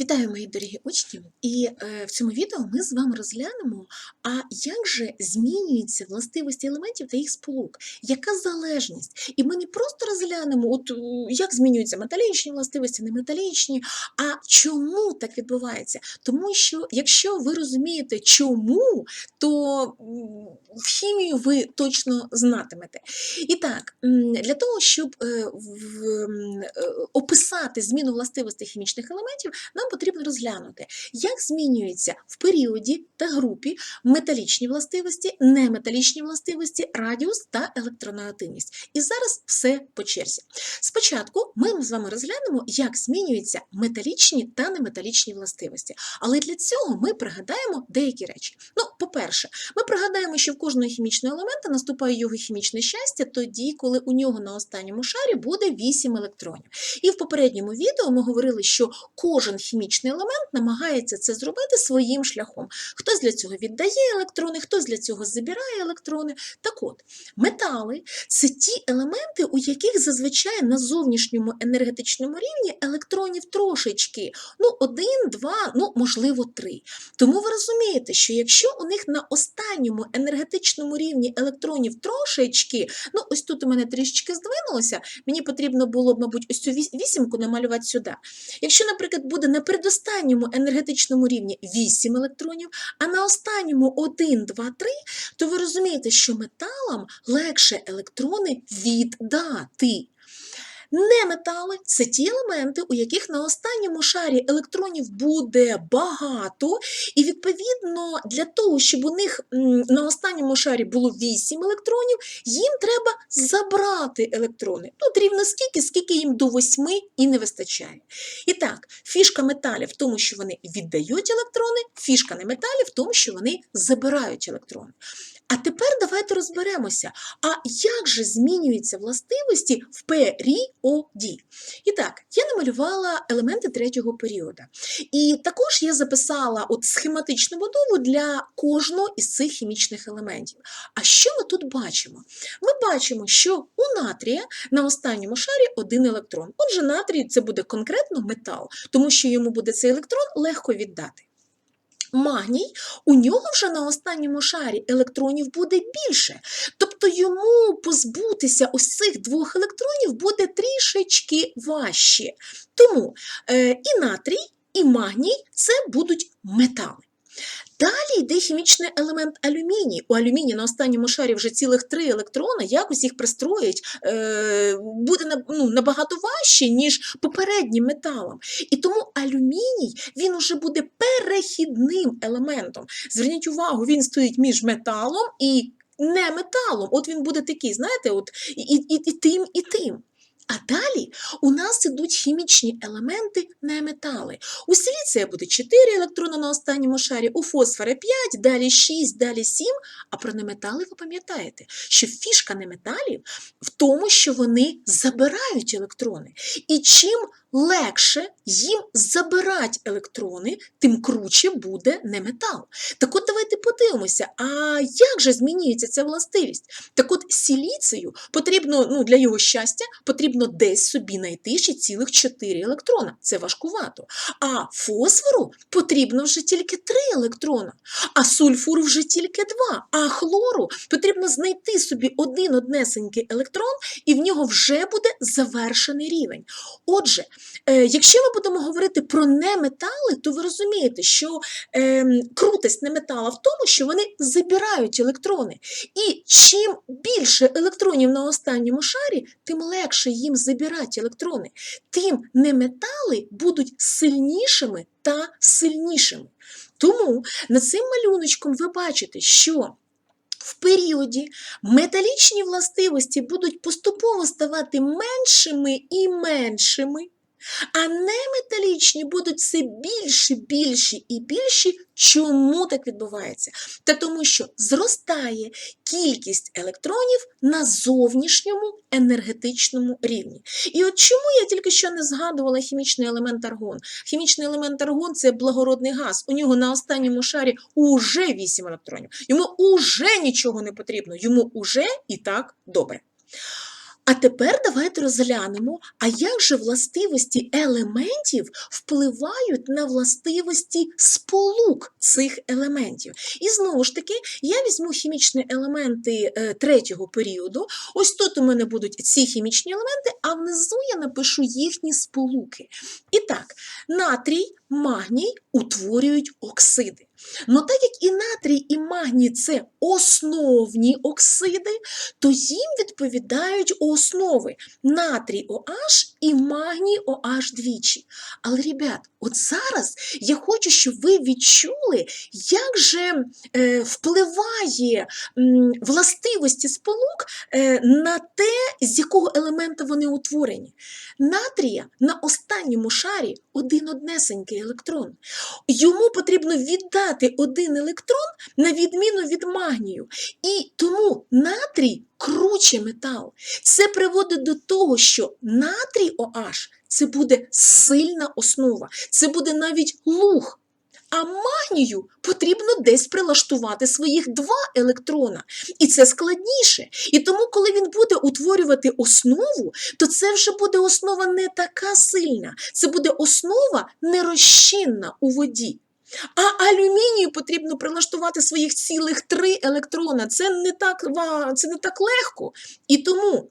Вітаю, мої дорогі учні! І е, в цьому відео ми з вами розглянемо, а як же змінюються властивості елементів та їх сполук, яка залежність? І ми не просто розглянемо, от, як змінюються металічні властивості, неметалічні, а чому так відбувається? Тому що якщо ви розумієте, чому, то в хімію ви точно знатимете. І так, для того, щоб е, в- е, описати зміну властивостей хімічних елементів, нам потрібно розглянути, як змінюються в періоді та групі металічні властивості, неметалічні властивості, радіус та електронеактивність. І зараз все по черзі. Спочатку ми з вами розглянемо, як змінюються металічні та неметалічні властивості. Але для цього ми пригадаємо деякі речі. Ну, по-перше, ми пригадаємо, що в кожного хімічного елемента наступає його хімічне щастя тоді, коли у нього на останньому шарі буде 8 електронів. І в попередньому відео ми говорили, що кожен хімічний елемент намагається це зробити своїм шляхом. Хтось для цього віддає електрони, хтось для цього забирає електрони. Так от, метали це ті елементи, у яких зазвичай на зовнішньому енергетичному рівні електронів трошечки. Ну, один, два, ну, можливо, три. Тому ви розумієте, що якщо у них на останньому енергетичному рівні електронів трошечки, ну ось тут у мене трішечки здвинулося, мені потрібно було б, мабуть, ось цю вісімку намалювати сюди. Якщо, наприклад, буде передостанньому енергетичному рівні 8 електронів, а на останньому 1, 2, 3, то ви розумієте, що металам легше електрони віддати. Неметали це ті елементи, у яких на останньому шарі електронів буде багато, і відповідно для того, щоб у них на останньому шарі було 8 електронів, їм треба забрати електрони. Тут рівно скільки, скільки їм до 8 і не вистачає. І так, фішка металів в тому, що вони віддають електрони, фішка неметалів в тому, що вони забирають електрони. А тепер давайте розберемося, а як же змінюються властивості в періоді? І так, я намалювала елементи третього періоду. І також я записала от схематичну будову для кожного із цих хімічних елементів. А що ми тут бачимо? Ми бачимо, що у натрія на останньому шарі один електрон. Отже, натрій це буде конкретно метал, тому що йому буде цей електрон легко віддати. Магній, у нього вже на останньому шарі електронів буде більше. Тобто йому позбутися ось цих двох електронів буде трішечки важче. Тому е, і натрій, і магній це будуть метали. Далі йде хімічний елемент алюміній. У алюмінії на останньому шарі вже цілих три електрона, якось їх пристроїть, е, буде ну, набагато важче, ніж попереднім металам. І тому алюміній він уже буде перехідним елементом. Зверніть увагу, він стоїть між металом і не металом. От він буде такий, знаєте, от і, і, і тим, і тим. А далі у нас ідуть хімічні елементи неметали. У силіція буде 4 електрона на останньому шарі, у фосфора 5, далі 6, далі 7. А про неметали ви пам'ятаєте, що фішка неметалів в тому, що вони забирають електрони. І чим легше їм забирати електрони, тим круче буде неметал. Так от давайте подивимося, а як же змінюється ця властивість? Так от сіліцію потрібно, ну, для його щастя, потрібно десь собі знайти ще цілих 4 електрона. Це важкувато. А фосфору потрібно вже тільки 3 електрона, а сульфуру вже тільки 2. А хлору потрібно знайти собі один однесенький електрон, і в нього вже буде завершений рівень. Отже, е, якщо ми будемо говорити про неметали, то ви розумієте, що е, крутость неметала в тому, що вони забирають електрони. І чим більше електронів на останньому шарі, тим легше їм забирати електрони. Тим неметали будуть сильнішими та сильнішими. Тому над цим малюночком ви бачите, що в періоді металічні властивості будуть поступово ставати меншими і меншими, а неметалічні будуть все більше, більші і більші. Чому так відбувається? Та тому, що зростає кількість електронів на зовнішньому енергетичному рівні. І от чому я тільки що не згадувала хімічний елемент аргон? Хімічний елемент аргон це благородний газ. У нього на останньому шарі уже 8 електронів. Йому уже нічого не потрібно, йому уже і так добре. А тепер давайте розглянемо, а як же властивості елементів впливають на властивості сполук цих елементів. І знову ж таки, я візьму хімічні елементи е, третього періоду. Ось тут у мене будуть ці хімічні елементи, а внизу я напишу їхні сполуки. І так, натрій, магній утворюють оксиди. Ну так як і натрій, і магній це основні оксиди, то їм відповідають основи натрій OH і магній OH двічі. Але, ребят, от зараз я хочу, щоб ви відчули, як же е, впливає властивості сполук е, на те, з якого елемента вони утворені. Натрія на останньому шарі один однесенький електрон. Йому потрібно віддати один електрон на відміну від магнію. І тому натрій круче метал. Це приводить до того, що натрій OH це буде сильна основа, це буде навіть луг. А магнію потрібно десь прилаштувати своїх два електрона. І це складніше. І тому, коли він буде утворювати основу, то це вже буде основа не така сильна. Це буде основа нерозчинна у воді. А алюмінію потрібно прилаштувати своїх цілих три електрона. Це не так, це не так легко. І тому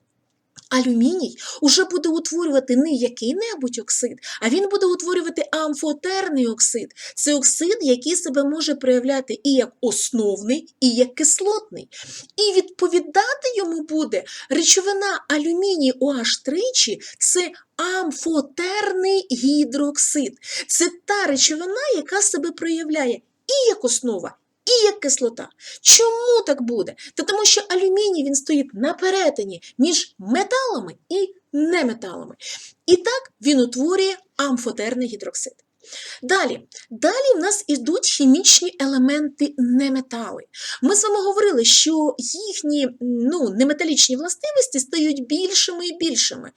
алюміній уже буде утворювати не який-небудь оксид, а він буде утворювати амфотерний оксид. Це оксид, який себе може проявляти і як основний, і як кислотний. І відповідати йому буде речовина алюміній OH тричі це амфотерний гідроксид. Це та речовина, яка себе проявляє і як основа, і як кислота. Чому так буде? Та тому що алюміній він стоїть на перетині між металами і неметалами. І так він утворює амфотерний гідроксид. Далі, далі в нас ідуть хімічні елементи неметали. Ми з вами говорили, що їхні ну, неметалічні властивості стають більшими і більшими.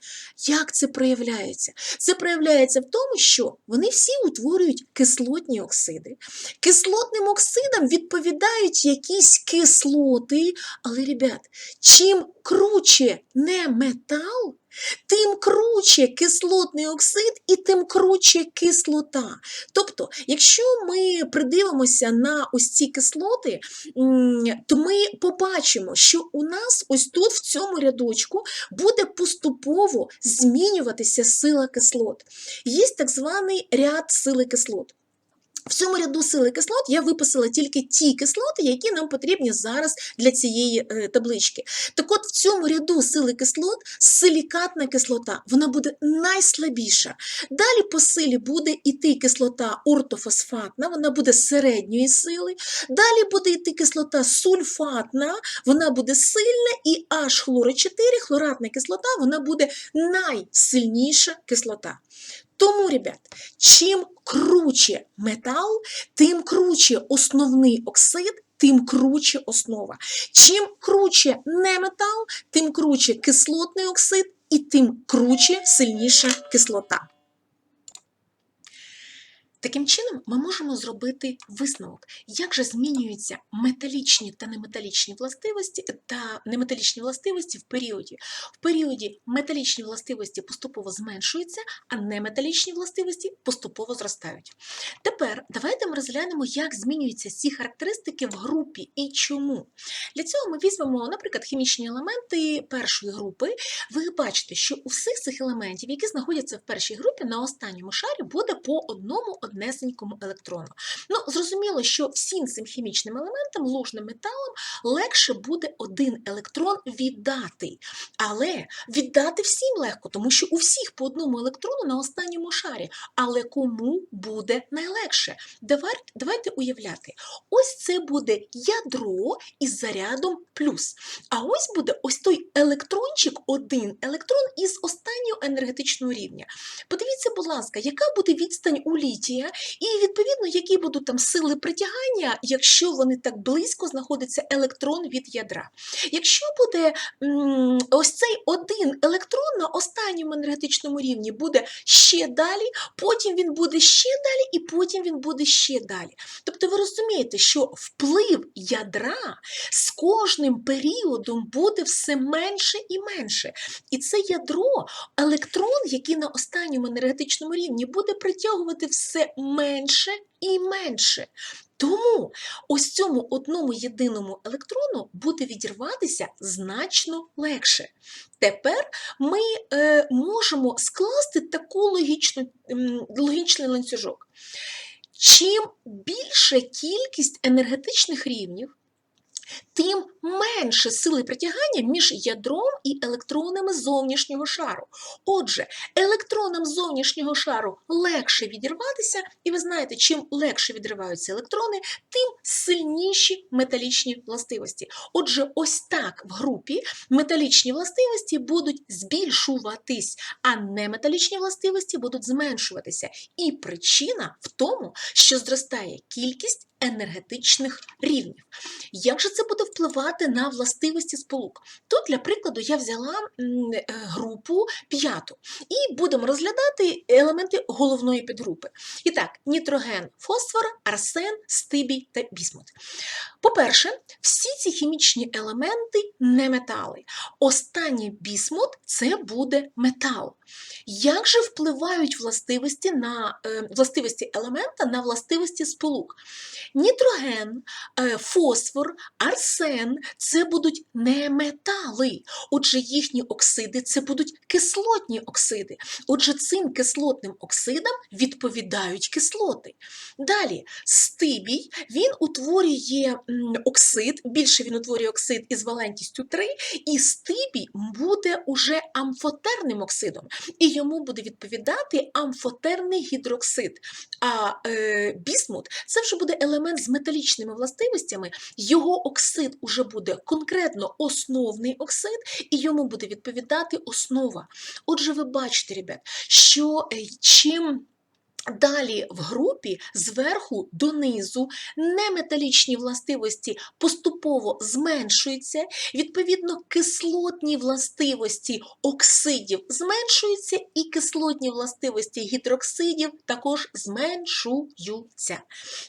Як це проявляється? Це проявляється в тому, що вони всі утворюють кислотні оксиди. Кислотним оксидам відповідають якісь кислоти, але, ребят, чим круче не метал, тим круче кислотний оксид і тим круче кислота. Тобто, якщо ми придивимося на ось ці кислоти, то ми побачимо, що у нас ось тут в цьому рядочку буде поступово змінюватися сила кислот. Є так званий ряд сили кислот. В цьому ряду сили кислот я виписала тільки ті кислоти, які нам потрібні зараз для цієї е, таблички. Так от в цьому ряду сили кислот силікатна кислота, вона буде найслабіша. Далі по силі буде йти кислота ортофосфатна, вона буде середньої сили. Далі буде йти кислота сульфатна, вона буде сильна, і аж хлоро 4, хлоратна кислота, вона буде найсильніша кислота. Тому, ребят, чим круче метал, тим круче основний оксид, тим круче основа. Чим круче не метал, тим круче кислотний оксид і тим круче сильніша кислота. Таким чином, ми можемо зробити висновок, як же змінюються металічні та неметалічні властивості та неметалічні властивості в періоді. В періоді металічні властивості поступово зменшуються, а неметалічні властивості поступово зростають. Тепер давайте ми розглянемо, як змінюються ці характеристики в групі і чому. Для цього ми візьмемо, наприклад, хімічні елементи першої групи. Ви бачите, що у всіх цих елементів, які знаходяться в першій групі, на останньому шарі буде по одному однесенькому електрону. Ну, зрозуміло, що всім цим хімічним елементам, ложним металам, легше буде один електрон віддати. Але віддати всім легко, тому що у всіх по одному електрону на останньому шарі. Але кому буде найлегше? Давай- Давайте уявляти, ось це буде ядро із зарядом плюс. А ось буде ось той електрончик, один електрон із останнього енергетичного рівня. Подивіться, Подивіться, будь ласка, яка буде відстань у літія, і відповідно, які будуть там сили притягання, якщо вони так близько знаходиться електрон від ядра. Якщо буде ось цей один електрон на останньому енергетичному рівні буде ще далі, потім він буде ще далі, і потім він буде ще далі. Тобто ви розумієте, що вплив ядра з кожним періодом буде все менше і менше. І це ядро, електрон, який на останньому енергетичному рівні буде притягувати все менше і менше. Тому ось цьому одному єдиному електрону буде відірватися значно легше. Тепер ми е, можемо скласти таку логічну, логічний ланцюжок. Чим більша кількість енергетичних рівнів, тим менше сили притягання між ядром і електронами зовнішнього шару. Отже, електронам зовнішнього шару легше відірватися, і ви знаєте, чим легше відриваються електрони, тим сильніші металічні властивості. Отже, ось так в групі металічні властивості будуть збільшуватись, а неметалічні властивості будуть зменшуватися. І причина в тому, що зростає кількість енергетичних рівнів. Як же це буде впливати на властивості сполук? Тут, для прикладу, я взяла е, групу п'яту і будемо розглядати елементи головної підгрупи. І так, нітроген, фосфор, арсен, стибій та бісмут. По-перше, всі ці хімічні елементи не метали. Останній бісмут це буде метал. Як же впливають властивості на е, властивості елемента на властивості сполук? Нітроген, е, фосфор, арсен це будуть не метали. Отже, їхні оксиди це будуть кислотні оксиди. Отже, цим кислотним оксидам відповідають кислоти. Далі, стибій, він утворює оксид, більше він утворює оксид із валентністю 3, і стибій буде уже амфотерним оксидом, і йому буде відповідати амфотерний гідроксид. А е, бісмут це вже буде елемент з металічними властивостями, його оксид уже буде конкретно основний оксид, і йому буде відповідати основа. Отже, ви бачите, ребят, що е, чим Далі в групі зверху донизу неметалічні властивості поступово зменшуються, відповідно, кислотні властивості оксидів зменшуються, і кислотні властивості гідроксидів також зменшуються.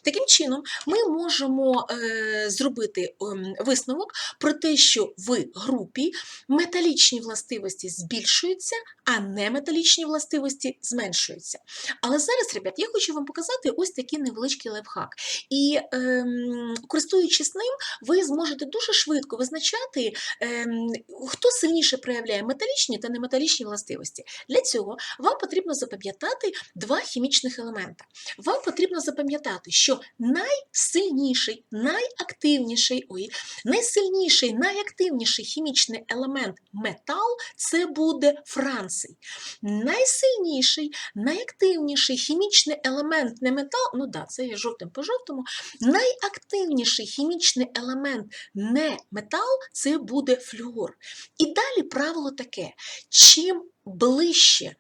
Таким чином, ми можемо е, зробити ем, висновок про те, що в групі металічні властивості збільшуються, а неметалічні властивості зменшуються. Але зараз, ребят, я хочу вам показати ось такий невеличкий лайфхак. І ем, користуючись ним, ви зможете дуже швидко визначати, ем, хто сильніше проявляє металічні та неметалічні властивості. Для цього вам потрібно запам'ятати два хімічних елемента. Вам потрібно запам'ятати, що найсильніший, найактивніший, ой, найсильніший, найактивніший хімічний елемент метал це буде франций. Найсильніший, найактивніший хімічний елемент не метал, ну да, це є жовтим по жовтому. Найактивніший хімічний елемент не метал це буде флюор. І далі правило таке: чим ближче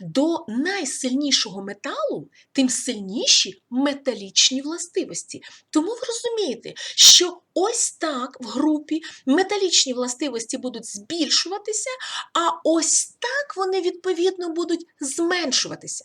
до найсильнішого металу, тим сильніші металічні властивості. Тому ви розумієте, що ось так в групі металічні властивості будуть збільшуватися, а ось так вони відповідно будуть зменшуватися.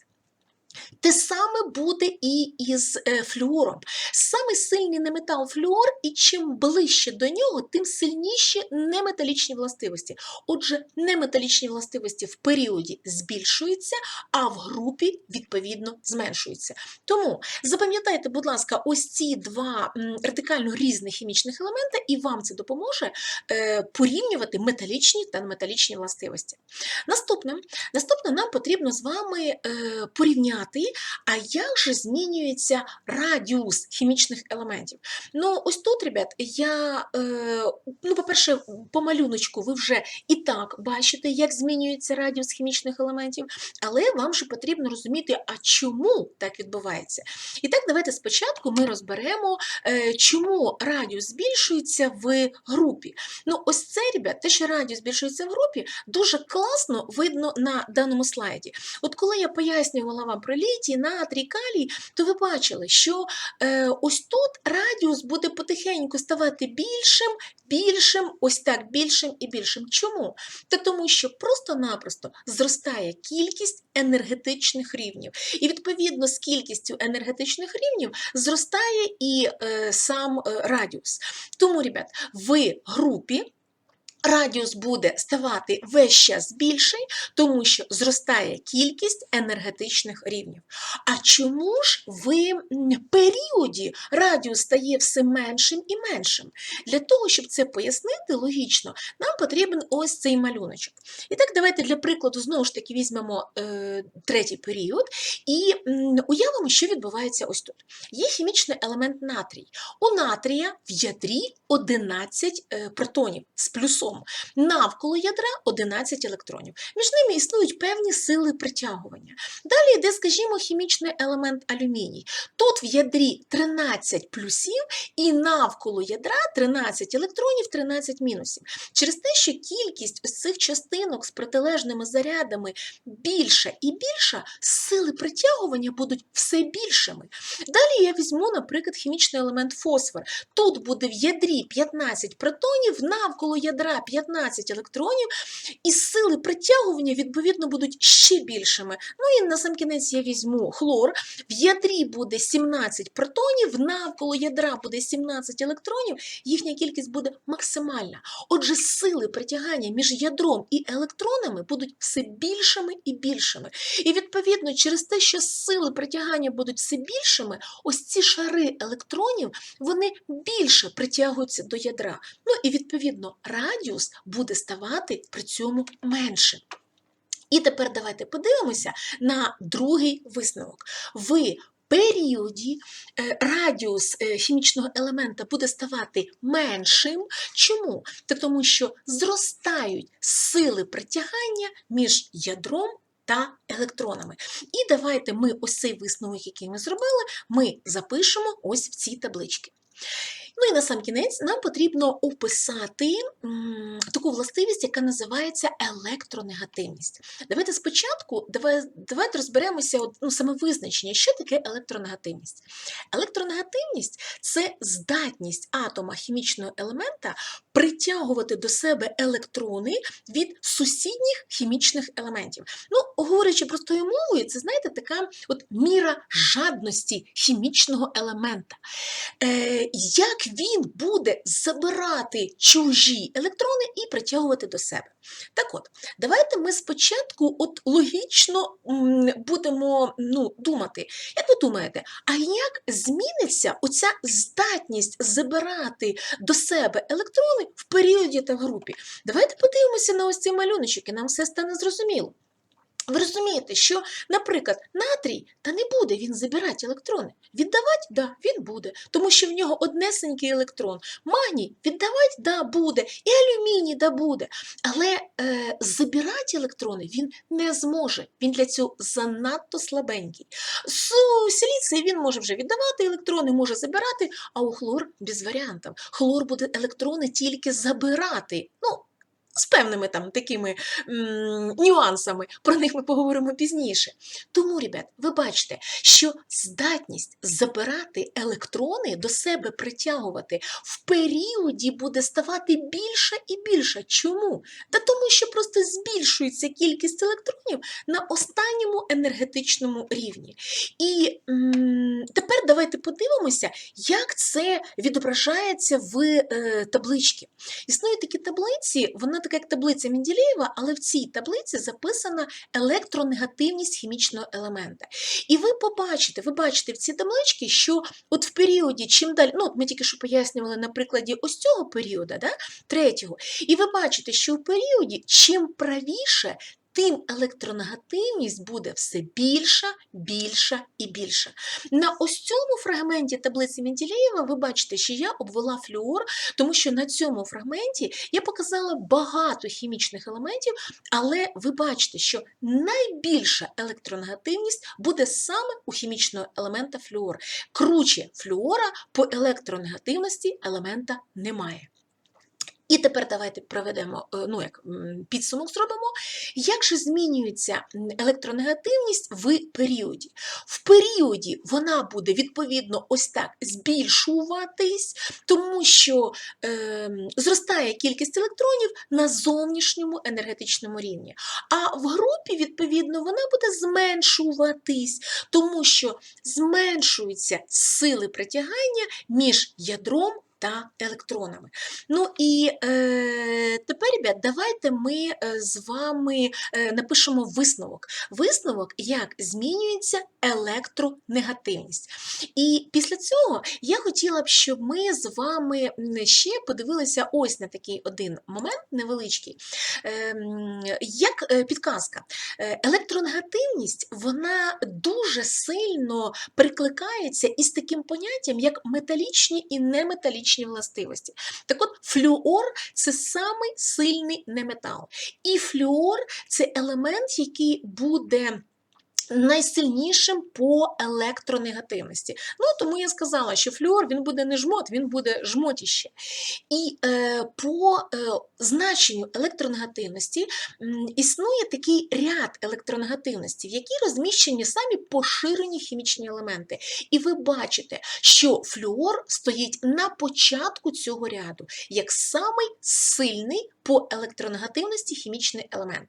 Те саме буде і із е, флюором. Саме сильний неметал флюор, і чим ближче до нього, тим сильніші неметалічні властивості. Отже, неметалічні властивості в періоді збільшуються, а в групі відповідно зменшуються. Тому запам'ятайте, будь ласка, ось ці два радикально різних хімічних елемента, і вам це допоможе е, порівнювати металічні та неметалічні властивості. Наступне, наступне нам потрібно з вами е, порівняти знати, а як же змінюється радіус хімічних елементів. Ну, ось тут, ребят, я, е, ну, по-перше, по малюночку ви вже і так бачите, як змінюється радіус хімічних елементів, але вам же потрібно розуміти, а чому так відбувається. І так, давайте спочатку ми розберемо, е, чому радіус збільшується в групі. Ну, ось це, ребят, те, що радіус збільшується в групі, дуже класно видно на даному слайді. От коли я пояснювала вам про літій, натрій, калій, то ви бачили, що е, ось тут радіус буде потихеньку ставати більшим, більшим, ось так, більшим і більшим. Чому? Та тому, що просто-напросто зростає кількість енергетичних рівнів. І відповідно з кількістю енергетичних рівнів зростає і е, сам е, радіус. Тому, ребят, в групі. Радіус буде ставати весь час більший, тому що зростає кількість енергетичних рівнів. А чому ж в періоді радіус стає все меншим і меншим? Для того, щоб це пояснити логічно, нам потрібен ось цей малюночок. І так, давайте для прикладу знову ж таки візьмемо е, третій період і уявимо, що відбувається ось тут. Є хімічний елемент натрій. У натрія в ядрі 11 е, протонів з плюсом. Навколо ядра 11 електронів. Між ними існують певні сили притягування. Далі йде, скажімо, хімічний елемент алюміній. Тут в ядрі 13 плюсів, і навколо ядра 13 електронів, 13 мінусів. Через те, що кількість ось цих частинок з протилежними зарядами більша і більша, сили притягування будуть все більшими. Далі я візьму, наприклад, хімічний елемент фосфор. Тут буде в ядрі 15 протонів, навколо ядра 15 електронів, і сили притягування, відповідно, будуть ще більшими. Ну і на сам кінець я візьму хлор. В ядрі буде 17 протонів, навколо ядра буде 17 електронів, їхня кількість буде максимальна. Отже, сили притягання між ядром і електронами будуть все більшими і більшими. І відповідно, через те, що сили притягання будуть все більшими, ось ці шари електронів вони більше притягуються до ядра. Ну і відповідно радіус буде ставати при цьому меншим. І тепер давайте подивимося на другий висновок. В періоді е, радіус е, хімічного елемента буде ставати меншим. Чому? Та тому що зростають сили притягання між ядром та електронами. І давайте ми ось цей висновок, який ми зробили, ми запишемо ось в цій табличці. Ну і на сам кінець нам потрібно описати таку властивість, яка називається електронегативність. Давайте спочатку давай, давайте розберемося ну, саме визначення, що таке електронегативність. Електронегативність це здатність атома хімічного елемента притягувати до себе електрони від сусідніх хімічних елементів. Ну, говорячи простою мовою, це знаєте, така от міра жадності хімічного елемента. Е, як він буде забирати чужі електрони і притягувати до себе. Так от, давайте ми спочатку от логічно будемо ну, думати. Як ви думаєте, а як зміниться оця здатність забирати до себе електрони в періоді та в групі? Давайте подивимося на ось цей малюночок, і нам все стане зрозуміло. Ви розумієте, що, наприклад, натрій та не буде він забирати електрони. Віддавати, да, він буде, тому що в нього однесенький електрон. Магній віддавати, да, буде, і алюміній да буде. Але е, забирати електрони він не зможе. Він для цього занадто слабенький. З силіції він може вже віддавати електрони, може забирати, а у хлор без варіантів. Хлор буде електрони тільки забирати. Ну, з певними там такими м, нюансами, про них ми поговоримо пізніше. Тому, ребят, ви бачите, що здатність забирати електрони до себе притягувати в періоді буде ставати більше і більше. Чому? Та тому, що просто збільшується кількість електронів на останньому енергетичному рівні. І м, тепер давайте подивимося, як це відображається в е, табличці. Існують такі таблиці, вона така як таблиця Менделєєва, але в цій таблиці записана електронегативність хімічного елемента. І ви побачите, ви бачите в цій табличці, що от в періоді, чим далі, ну ми тільки що пояснювали на прикладі ось цього періоду, да, третього, і ви бачите, що в періоді чим правіше, тим електронегативність буде все більша, більша і більша. На ось цьому фрагменті таблиці Менделєєва ви бачите, що я обвела флюор, тому що на цьому фрагменті я показала багато хімічних елементів, але ви бачите, що найбільша електронегативність буде саме у хімічного елемента флюор. Круче флюора по електронегативності елемента немає. І тепер давайте проведемо е, ну, як, підсумок зробимо. Як же змінюється електронегативність в періоді? В періоді вона буде відповідно ось так збільшуватись, тому що е, зростає кількість електронів на зовнішньому енергетичному рівні. А в групі, відповідно, вона буде зменшуватись, тому що зменшуються сили притягання між ядром та електронами. Ну і е, тепер, ребят, давайте ми е, з вами е, напишемо висновок. Висновок, як змінюється електронегативність. І після цього я хотіла б, щоб ми з вами ще подивилися ось на такий один момент невеличкий. Ем, Як е, підказка, Е, електронегативність вона дуже сильно прикликається із таким поняттям, як металічні і неметалічні властивості. Так от, флюор це самий сильний неметал. І флюор це елемент, який буде. Найсильнішим по електронегативності. Ну, тому я сказала, що флюор він буде не жмот, він буде жмотіще. І е, по е, значенню електронегативності м, існує такий ряд електронегативності, в якій розміщені самі поширені хімічні елементи. І ви бачите, що флюор стоїть на початку цього ряду, як самий сильний по електронегативності хімічний елемент.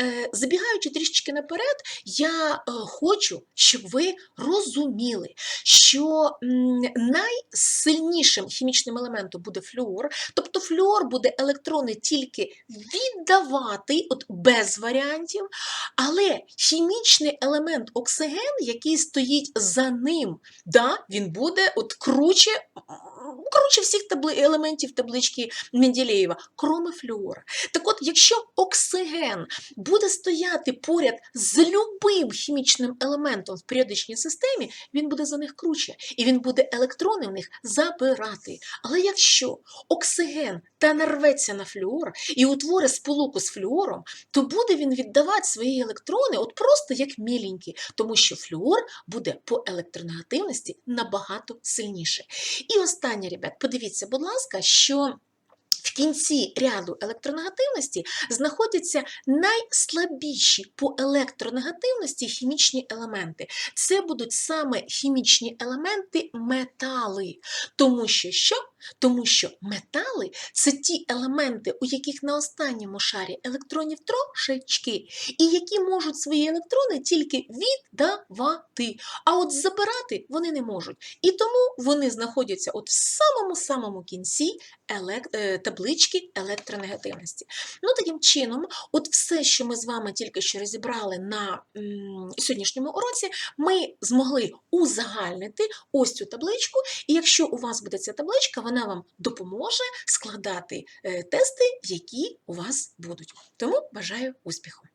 Е, забігаючи трішечки наперед, я е, хочу, щоб ви розуміли, що найсильнішим хімічним елементом буде флюор, тобто флюор буде електрони тільки віддавати, от без варіантів, але хімічний елемент оксиген, який стоїть за ним, да, він буде от круче, круче всіх табли, елементів таблички Менделєєва, кроме флюора. Так от, якщо оксиген буде стояти поряд з любим хімічним елементом в періодичній системі, він буде за них круче, і він буде електрони в них забирати. Але якщо оксиген та нарветься на флюор і утворить сполуку з флюором, то буде він віддавати свої електрони от просто як міленькі, тому що флюор буде по електронегативності набагато сильніше. І останнє, ребят, подивіться, будь ласка, що. В кінці ряду електронегативності знаходяться найслабіші по електронегативності хімічні елементи. Це будуть саме хімічні елементи метали. Тому що що? Тому що метали це ті елементи, у яких на останньому шарі електронів трошечки, і які можуть свої електрони тільки віддавати. А от забирати вони не можуть. І тому вони знаходяться от в самому-самому кінці елек... е, таблички електронегативності. Ну, таким чином, от все, що ми з вами тільки що розібрали на м, сьогоднішньому уроці, ми змогли узагальнити ось цю табличку. І якщо у вас буде ця табличка, вона вам допоможе складати е, тести, які у вас будуть. Тому бажаю успіху!